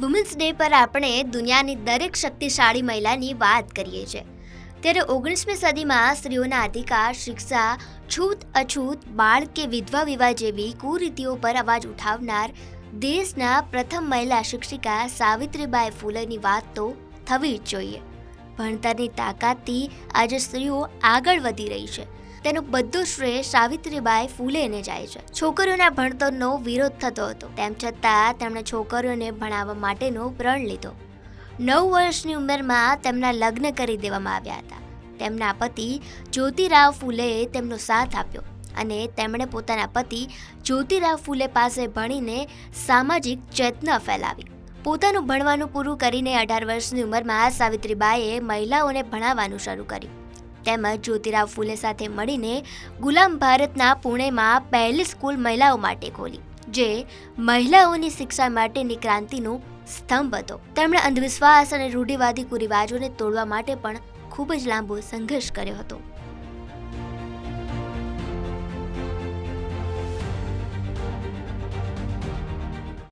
Women's day પર આપણે દુનિયાની દરેક શક્તિશાળી મહિલાની વાત કરીએ છીએ. ત્યારે ઓગણીસમી સદીમાં સ્ત્રીઓના અધિકાર, શિક્ષા, છૂત અછૂત, બાળ કે વિધવા વિવાહ જેવી કુરીતિઓ પર અવાજ ઉઠાવનાર દેશના પ્રથમ મહિલા શિક્ષિકા સાવિત્રીબાઈ ફૂલેની વાત તો થવી જ જોઈએ. ભણતરની તાકાતથી આજે સ્ત્રીઓ આગળ વધી રહી છે. તેનો બધો શ્રેય સાવિત્રીબાઈ ફૂલેને જાય છે. છોકરીઓના ભણતરનો વિરોધ થતો હતો. તેમ છતાં તેમણે છોકરીઓને ભણાવવા માટેનો પ્રણ લીધો. નવ વર્ષની ઉંમરમાં તેમના લગ્ન કરી દેવામાં આવ્યા હતા. તેમના પતિ જ્યોતિરાવ ફૂલેએ તેમનો સાથ આપ્યો અને તેમણે પોતાના પતિ જ્યોતિરાવ ફૂલે પાસે ભણીને સામાજિક ચેતના ફેલાવી. પોતાનું ભણવાનું પૂરું કરીને અઢાર વર્ષની ઉંમરમાં સાવિત્રીબાઈએ મહિલાઓને ભણાવવાનું શરૂ કર્યું. તેમજ જ્યોતિરાવ ફૂલે સાથે મળીને ગુલામ ભારતના પુણેમાં પહેલી સ્કૂલ મહિલાઓ માટે ખોલી, જે મહિલાઓની શિક્ષા માટેની ક્રાંતિનો સ્તંભ હતો. તેમણે અંધવિશ્વાસ અને રૂઢિવાદી કુરિવાજોને તોડવા માટે પણ ખૂબ જ લાંબો સંઘર્ષ કર્યો હતો.